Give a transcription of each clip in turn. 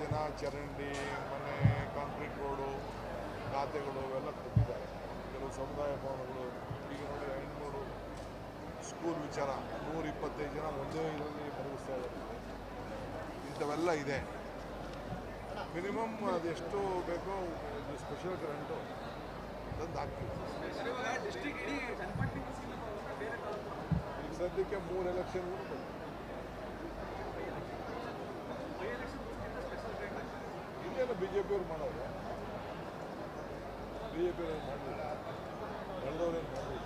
ಜನ ಚರಂಡಿ, ಮನೆ, ಕಾಂಕ್ರೀಟ್ ರೋಡು, ಖಾತೆಗಳು ಅವೆಲ್ಲ ಕೊಟ್ಟಿದ್ದಾರೆ. ಕೆಲವು ಸಮುದಾಯ ಭವನಗಳು, ಈಗ ನೋಡಿ ಐನೂರು ಸ್ಕೂಲ್ ವಿಚಾರ ನೂರ ಇಪ್ಪತ್ತೈದು ಜನ ಒಂದೇ ಇದರಲ್ಲಿ ಬರಗಿಸ್ತಾ ಇದ್ದಾರೆ. ಇಂಥವೆಲ್ಲ ಇದೆ. ಮಿನಿಮಮ್ ಅದೆಷ್ಟು ಬೇಕೋ ಇದು ಸ್ಪೆಷಲ್ ಕರೆಂಟು ತಂದು ಹಾಕ್ತೀವಿ. ಈಗ ಸದ್ಯಕ್ಕೆ ಮೂರು ಎಲೆಕ್ಷನ್ಗಳು ಬಂತು ಬೈ ಎಲೆಕ್ಷನ್ಗೋಸ್ಕರ ಸ್ಪೆಷಲ್ ಟ್ರೈನ್ ಇನ್ನೇನು ಬಿ ಜೆ ಪಿಯವ್ರು ಮಾಡೋದು ಬಿ ಜೆ ಪಿಯವ್ರು ಮಾಡಲಿಲ್ಲ. ಬೆಳೆದವ್ರೇನು ಮಾಡಲಿಲ್ಲ?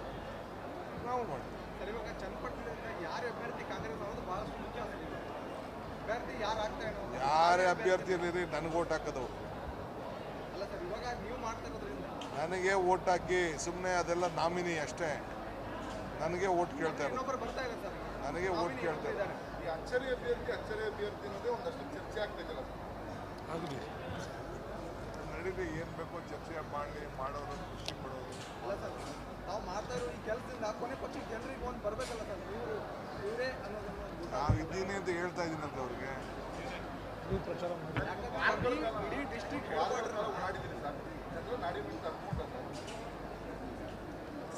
ನಾವು ಮಾಡ್ತೀವಿ. ಸರ್ ಇವಾಗ ಚನ್ನಪಟ್ಟಣದಿಂದ ಯಾರು ಅಭ್ಯರ್ಥಿ? ಕಾಂಗ್ರೆಸ್ ಅನ್ನೋದು ಬಹಳಷ್ಟು ಮುಖ್ಯ ಅಭ್ಯರ್ಥಿ ಯಾರು ಆಗ್ತಾ ಏನೋ ಯಾರೇ ಅಭ್ಯರ್ಥಿ ಇರಲಿ ನನಗೆ ಓಟ್ ಹಾಕೋದವ್ರು ಅಲ್ಲ ಸರ್ ಇವಾಗ ನೀವು ಮಾಡ್ತಾ ಇರೋದ್ರಿಂದ? ನನಗೆ ಓಟ್ ಹಾಕಿ ಸುಮ್ಮನೆ ಅದೆಲ್ಲ ನಾಮಿನಿ ಅಷ್ಟೇ. ನನಗೆ ಓಟ್ ಕೇಳ್ತಾ ಇರೋದು. ಇನ್ನೊಬ್ಬರು ಬರ್ತಾ ಇದೆ ಸರ್. ನನಗೆ ಓಟ್ ಕೇಳ್ತಾ ಇದ್ದಾರೆ ಈ ಅಚ್ಚರಿ ಅಭ್ಯರ್ಥಿ ಅಚ್ಚರಿ ಅಭ್ಯರ್ಥಿ ಅನ್ನೋದೇ ಒಂದಷ್ಟು ಚರ್ಚೆ ಆಗ್ಬೇಕಲ್ಲ ಆಗಲಿ ನಡೀಲಿ ಏನು ಬೇಕೋ ಚರ್ಚೆ ಮಾಡಲಿ ಮಾಡೋರು ಖುಷಿ ಪಡೋರು. ಅಲ್ಲ ಸರ್ ನಾವು ಮಾಡ್ತಾ ಇರೋ ಈ ಕೆಲಸದಿಂದ ಕೊನೆ ಪಕ್ಷ ಜನರಿಗೆ ಒಂದು ಬರಬೇಕಲ್ಲ ಸರ್ ಇವರು ಇವರೇ ಅನ್ನೋದನ್ನು ನಾವು ಇದ್ದೀನಿ ಅಂತ ಹೇಳ್ತಾ ಇದ್ದೀನಂತ ಅವ್ರಿಗೆ. ಪ್ರಚಾರ ಇಡೀ- ಇಡೀ ಡಿಸ್ಟ್ರಿಕ್ಟ್ ನಾಡಿದ್ದೀನಿ ಸರ್. ಜನರು ನಾಡಿ ಮಿಂತನ ಅನ್ಕೊಂಡ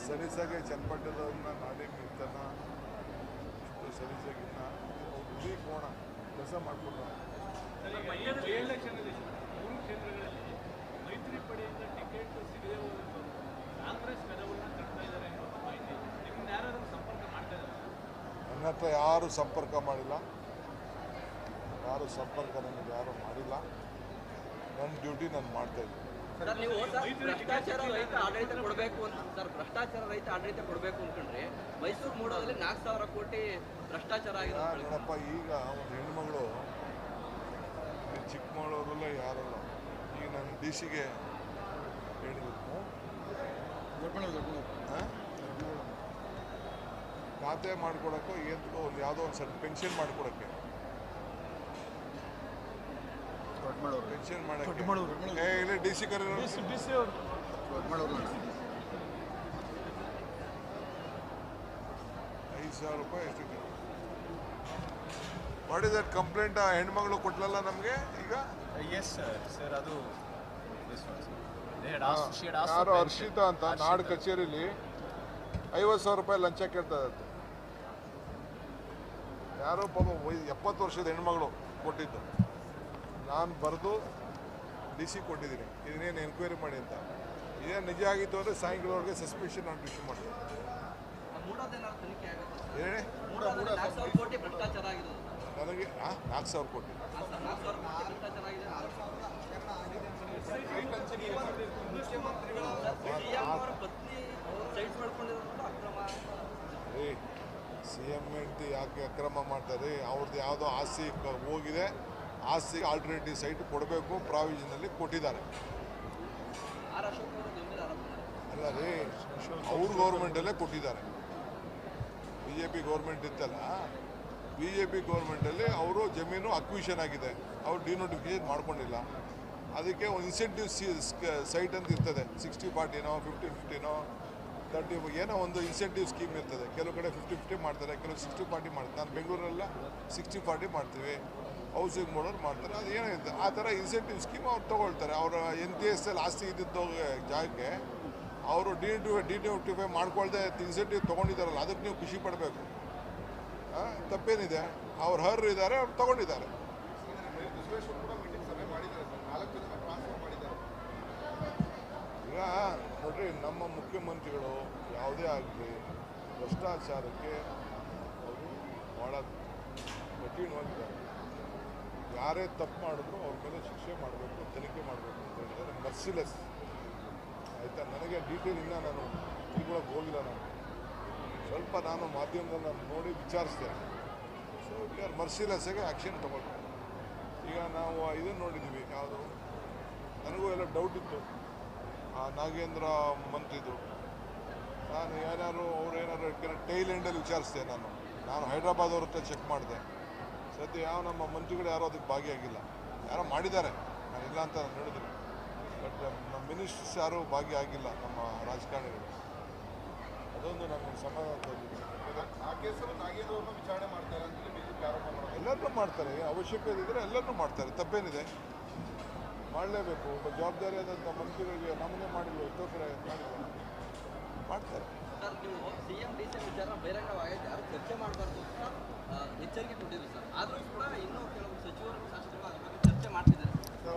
ಸಲೀಸಾಗೆ ಚನ್ನಪಟ್ಟಣದವ್ರನ್ನ ನಾಡಿ ಮಿತ್ತನ ಇಷ್ಟು ಸಲೀಸಾಗಿನ್ನ ಇಡೀ ಕೋಣ. ಕೆಲಸ ಮಾಡ್ಕೊಂಡು ನನ್ನ ಹತ್ರ ಯಾರು ಸಂಪರ್ಕ ಮಾಡಿಲ್ಲ. ಯಾರು ಸಂಪರ್ಕ ನನಗೆ ಯಾರು ಮಾಡಿಲ್ಲ. ನನ್ನ ಡ್ಯೂಟಿ ನಾನು ಮಾಡ್ತಾ ಇದ್ದೀನಿ. ಸರ್ ನೀವು ಭ್ರಷ್ಟಾಚಾರ ರಹಿತ ಆಡಳಿತ ಕೊಡಬೇಕು ಅಂತ ಸರ್ ಭ್ರಷ್ಟಾಚಾರ ರಹಿತ ಆಡಳಿತ ಕೊಡಬೇಕು ಅಂದ್ಕೊಂಡ್ರೆ ಮೈಸೂರು ಮೂಡೋದಲ್ಲಿ ನಾಲ್ಕು ಸಾವಿರ ಕೋಟಿ ಭ್ರಷ್ಟಾಚಾರ ಆಗಿದೆ ನೋಡಪ್ಪ ಈಗ ಒಂದು ಹೆಣ್ಮಗಳು ಈ ಚಿಕ್ಕಮಗಳೂರಲ್ಲ ಯಾರಲ್ಲ ಈಗ ನಾನು ಡಿ ಸಿಗೆ ಹೇಳಿದ್ರು? ಖಾತೆ ಮಾಡ್ಕೊಡಕ್ಕೋ ಏನಕ್ಕೋ ಒಂದು ಯಾವುದೋ ಒಂದು ಸರ್ ಪೆನ್ಷನ್ ಮಾಡ್ಕೊಡಕ್ಕೆ ಪೆನ್ಷನ್ ಮಾಡಕ್ಕೆ ಇಲ್ಲಿ ಡಿ ಸಿ ಕರೀ ಐದು ಸಾವಿರ ರೂಪಾಯಿ ಎಷ್ಟು ವಾಟ್ ಇಸ್ ದಟ್ ಕಂಪ್ಲೇಂಟ್ ಆ ಹೆಣ್ಮಗಳು ಕೊಟ್ಲಲ್ಲ ನಮಗೆ ಈಗ? ಎಸ್ ಸರ್ ಸರ್ ಅದು ಯಾರು ಹರ್ಷಿತ ಅಂತ ನಾಡು ಕಚೇರಿಲಿ ಐವತ್ತು ಸಾವಿರ ರೂಪಾಯಿ ಲಂಚ ಕೇಳ್ತಾ ಇದ್ದದ್ದು ಯಾರೋ ಪಾಪ ಎಪ್ಪತ್ತು ವರ್ಷದ ಹೆಣ್ಮಗಳು ಕೊಟ್ಟಿದ್ದು ನಾನು ಬರೆದು ಡಿ ಸಿ ಕೊಟ್ಟಿದ್ದೀನಿ ಇದನ್ನೇನು ಎನ್ಕ್ವೈರಿ ಮಾಡಿ ಅಂತ ಇದೇ ನಿಜ ಆಗಿತ್ತು ಅಂದರೆ ಸಾಯಂಕಾಲವರೆಗೆ ಸಸ್ಪೆನ್ಷನ್ ನಾನು ಇಶ್ಯೂ ಮಾಡ್ತೀನಿ ನನಗೆ ನಾಲ್ಕು ಸಾವಿರ ಕೋಟಿ ಸಿ ಎಂ ಹೆಂಡತಿ ಯಾಕೆ ಅಕ್ರಮ ಮಾಡ್ತಾರೆ? ಅವ್ರದ್ದು ಯಾವುದೋ ಆಸ್ತಿ ಹೋಗಿದೆ. ಆಸ್ತಿ ಆಲ್ಟರ್ನೇಟಿವ್ ಸೈಟ್ ಕೊಡಬೇಕು ಪ್ರಾವಿಷನಲ್ಲಿ ಕೊಟ್ಟಿದ್ದಾರೆ. ಅಲ್ಲ ರೀ ಅವ್ರ ಗೌರ್ಮೆಂಟಲ್ಲೇ ಕೊಟ್ಟಿದ್ದಾರೆ. ಬಿ ಜೆ ಪಿ ಗೌರ್ಮೆಂಟ್ ಇತ್ತಲ್ಲ? ಬಿ ಜೆ ಪಿ ಗೌರ್ಮೆಂಟಲ್ಲಿ ಅವರು ಜಮೀನು ಅಕ್ವಿಷನ್ ಆಗಿದೆ. ಅವ್ರು ಡಿನೋಟಿಫಿಕೇಶನ್ ಮಾಡ್ಕೊಂಡಿಲ್ಲ. ಅದಕ್ಕೆ ಒಂದು ಇನ್ಸೆಂಟಿವ್ ಸಿ ಸೈಟ್ ಅಂತ ಇರ್ತದೆ. ಸಿಕ್ಸ್ಟಿ ಫಾರ್ಟಿನೋ ಫಿಫ್ಟಿ ಫಿಫ್ಟಿನೋ ತರ್ಟಿ ಏನೋ ಒಂದು ಇನ್ಸೆಂಟಿವ್ ಸ್ಕೀಮ್ ಇರ್ತದೆ. ಕೆಲವು ಕಡೆ ಫಿಫ್ಟಿ ಫಿಫ್ಟಿ ಮಾಡ್ತಾರೆ, ಕೆಲವು ಸಿಕ್ಸ್ಟಿ ಫಾರ್ಟಿ ಮಾಡ್ತಾರೆ. ನಾನು ಬೆಂಗಳೂರಲ್ಲ ಸಿಕ್ಸ್ಟಿ ಫಾರ್ಟಿ ಮಾಡ್ತೀವಿ. ಹೌಸಿಂಗ್ ಮಾಡೋರು ಮಾಡ್ತಾರೆ. ಅದು ಏನೋ ಇರ್ತದೆ ಆ ಥರ ಇನ್ಸೆಂಟಿವ್ ಸ್ಕೀಮ್ ಅವ್ರು ತೊಗೊಳ್ತಾರೆ. ಅವರ ಎನ್ ಟಿ ಎಸ್ ಅಲ್ಲಿ ಆಸ್ತಿ ಇದ್ದಿದ್ದು ಜಾಗಕ್ಕೆ ಅವರು ಡಿ ಡಿ ಡಿ ನೋಟಿಫೈ ಮಾಡ್ಕೊಳ್ದೆ ಇನ್ಸೆಂಟಿವ್ ತೊಗೊಂಡಿದ್ದಾರಲ್ಲ, ಅದಕ್ಕೆ ನೀವು ಖುಷಿ ಪಡಬೇಕು. ತಪ್ಪೇನಿದೆ. ಅವ್ರು ಹರ್ ಇದ್ದಾರೆ, ಅವ್ರು ತಗೊಂಡಿದ್ದಾರೆ. ಈಗ ನೋಡ್ರಿ, ನಮ್ಮ ಮುಖ್ಯಮಂತ್ರಿಗಳು ಯಾವುದೇ ಆಗಲಿ, ಭ್ರಷ್ಟಾಚಾರಕ್ಕೆ ಅವರು ಭಾಳ ಕಠಿಣವಾಗಿದ್ದಾರೆ. ಯಾರೇ ತಪ್ಪು ಮಾಡಿದ್ರು ಅವ್ರ ಮೇಲೆ ಶಿಕ್ಷೆ ಮಾಡಬೇಕು, ತನಿಖೆ ಮಾಡಬೇಕು ಅಂತ ಹೇಳಿದ್ದಾರೆ ಮರ್ಸಿಲೆಸ್ ಆಯಿತಾ? ನನಗೆ ಡೀಟೇಲ್ ಇಲ್ಲ ನಾನು ತಿಳ್ಕೊಳಕ್ಕೆ ಹೋಗಿಲ್ಲ ನಾನು. ಸ್ವಲ್ಪ ನಾನು ಮಾಧ್ಯಮದಲ್ಲಿ ನೋಡಿ ವಿಚಾರಿಸಿದೆ ಸೊ ವಿ ಆರ್ ಮರ್ಸಿಲೆಸ್ಸಾಗಿ ಆ್ಯಕ್ಷನ್ ತೊಗೊಂಡು ಈಗ ನಾವು ಇದನ್ನು ನೋಡಿದ್ದೀವಿ ಯಾವುದು? ನನಗೂ ಎಲ್ಲ ಡೌಟ್ ಇತ್ತು. ಆ ನಾಗೇಂದ್ರ ಮಂತ್ರಿದು. ನಾನು ಏನಾದ್ರು ಅವ್ರು ಏನಾದ್ರು ಟೈಲ್ ಎಂಡಲ್ಲಿ ವಿಚಾರಿಸಿದೆ ನಾನು. ನಾನು ಹೈದ್ರಾಬಾದ್ ಅವ್ರ ಹತ್ರ ಚೆಕ್ ಮಾಡಿದೆ. ಸದ್ಯ ಯಾವ ನಮ್ಮ ಮಂತ್ರಿಗಳು ಯಾರೋ ಅದಕ್ಕೆ ಭಾಗಿಯಾಗಿಲ್ಲ. ಯಾರೋ ಮಾಡಿದ್ದಾರೆ. ಇಲ್ಲ ಅಂತ ನಾನು ಹೇಳಿದ್ರು. ಬಟ್ ನಮ್ಮ ಮಿನಿಸ್ಟರ್ಸ್ ಯಾರೂ ಭಾಗಿಯಾಗಿಲ್ಲ ನಮ್ಮ ರಾಜಕಾರಣಿಗಳು. ಅದೊಂದು ನಮಗೆ ಸಮಾಧಾನ ಆ ಕೇಸಲ್ಲಿ ನಾಗೇಂದ್ರವ್ರನ್ನ ವಿಚಾರಣೆ ಮಾಡ್ತಾರೆ ಅಂತ ಬಿಜೆಪಿ ಆರೋಪ ಮಾಡ್ತಾರೆ ಎಲ್ಲರನ್ನೂ ಮಾಡ್ತಾರೆ. ಅವಶ್ಯಕತೆ ಇದ್ದರೆ ಎಲ್ಲರನ್ನೂ ಮಾಡ್ತಾರೆ. ತಪ್ಪೇನಿದೆ. ಮಾಡಲೇಬೇಕು. ಒಬ್ಬ ಜವಾಬ್ದಾರಿಯಾದಂಥ ಮಂತ್ರಿಗಳಿಗೆ ನಮೂನೆ ಮಾಡಿಲ್ಲ ತೊಂದರೆ ಮಾಡಿಲ್ಲ ಮಾಡ್ತಾರೆ. ಸರ್ ಎಂ ಡಿ ವಿಚಾರ ಯಾರು ಚರ್ಚೆ ಮಾಡಬಾರ್ದು ಅಂತ ಎಚ್ಚರಿಕೆ ಕೊಟ್ಟಿದ್ರು ಸರ್. ಆದರೂ ಕೂಡ ಇನ್ನೂ ಕೆಲವು ಸಚಿವರು ಶಾಸಕರು ಚರ್ಚೆ ಮಾಡ್ತಿದ್ದಾರೆ.